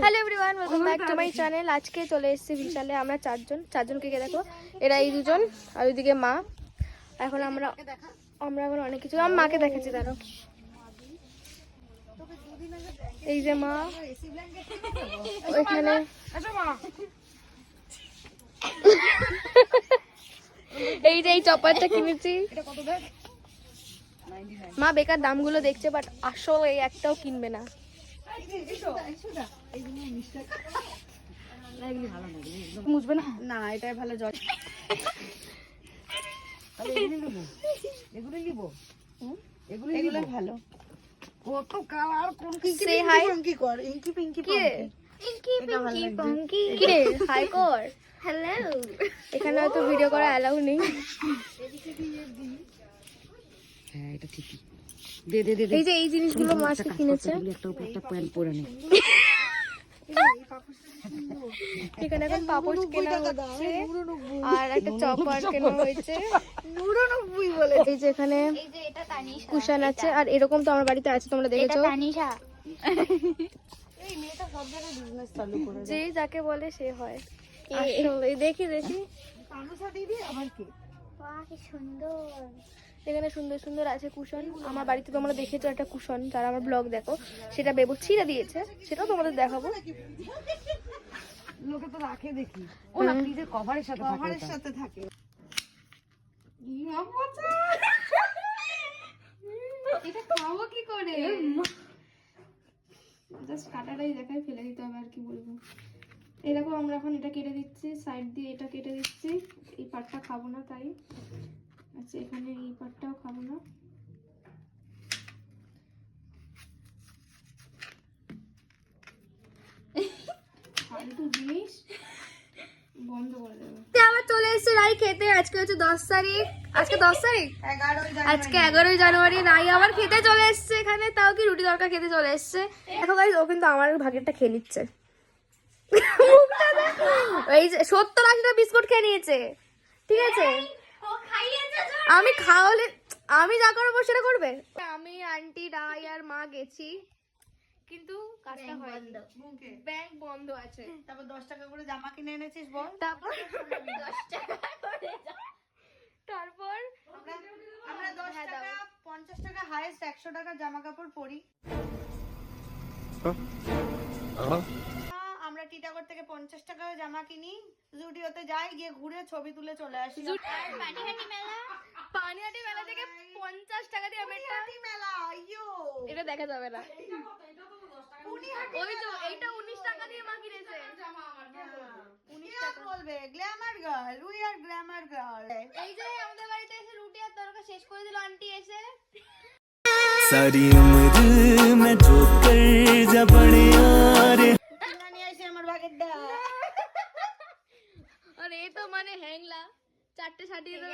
Hello everyone welcome back to my channel আজকে চলে এসেছি বিশালে আমরা চারজন। চারজনকে কে দেখো? এরা এই দুজন আর ওইদিকে মা। এখন আমরা আমরা এখন অনেক কিছু আমার মাকে দেখেছি তারও এই যে মা। ওইখানে এই যে এই চপারটা কিনেছি। মা বেকার দামগুলো দেখছে বাট আসলে এই একটাও কিনবে না। মুছবে না না এটাই ভালো জল এগুলো নিব এগুলো এগুলো ভালো কত কালার কোন কি Say hi. কি কর ইঙ্কি পিঙ্কি কি রে পিঙ্কি কি রে হাই কর হ্যালো এখানে হয়তো ভিডিও করা অ্যালাউ নেই হ্যাঁ এটা ঠিকই। দে দে দে এই যে এই জিনিসগুলো মা আজকে কিনেছে? একটা একটা প্যান্ট পরে নে এখানে এখন পাপড় কেনা হচ্ছে আর একটা চপার কেনা হয়েছে। নুরানব্বই বলে এই যে এখানে কুশন আছে আর এরকম তো আমার বাড়িতে আছে তোমরা দেখেছ? এই মেয়েটা সব জায়গায় বিজনেস চালু করে যে যাকে বলে সে হয়। আসলে দেখি দেখি। তানুষা দিদি আবার কি? এখানে সুন্দর সুন্দর আছে কুশন। আমার বাড়িতে তোমরা দেখেছ একটা কুশন যারা আমার ব্লগ দেখো। সেটা বেবো ছিঁড়ে দিয়েছে সেটাও তোমাদের দেখাবো। লোকে তো রাখে দেখি। ও না। ফ্রিজের কভারের সাথে কভারের সাথে থাকে। এটা খাব কি করে? জাস্ট কাটাটাই দেখাই ফেলে দিতে হবে আর কি বলব। দেখো আমরা এখন এটা কেটে দিচ্ছি সাইড দিয়ে এটা কেটে দিচ্ছি। এই পাটটা খাব না তাই। আচ্ছা এখানে এই পার্টটাও খাব না। ফালতু জিনিস। বন্ধ করে দেবে। আবার চলে এসেছে রাই খেতে আজকে হচ্ছে দশ তারিখ। আজকে দশ তারিখ? আজকে এগারোই জানুয়ারি নাই আবার খেতে চলে এসছে এখানে তাও কি রুটি তরকা খেতে চলে এসছে। দেখো গাইজ ও কিন্তু আমার ভাগেরটা খেয়ে নিচ্ছে। এই যে সত্তর আশিটা বিস্কুট খেয়ে নিয়েছে। ঠিক আছে? আমি খাওয়ালে আমি যা করব সেটা করবে? আমি আন্টি রাই আর মা গেছি। কিন্তু কাজটা হয়নি। ব্যাংক বন্ধ আছে। তারপর দশ টাকা করে জামা কিনে এনেছিস বল। তারপর? দশ টাকা করে তারপর? আমরা দশ হ্যাঁ, টাকা পঞ্চাশ টাকা হাইয়েস্ট একশো টাকা জামা কাপড় পরি। থেকে পঞ্চাশ টাকার জামা কিনি জুডিওতে যাই গিয়ে ঘুরে ছবি তুলে চলে আসি। পানিহাটি মেলা? পানিহাটি মেলা থেকে পঞ্চাশ টাকা দিয়ে মেলা এটা দেখা যাবে না। হ্যাঁ। শেষ করে দিল আন্টি এসে। আর এই তো মানে হ্যাংলা। চারটে দেবে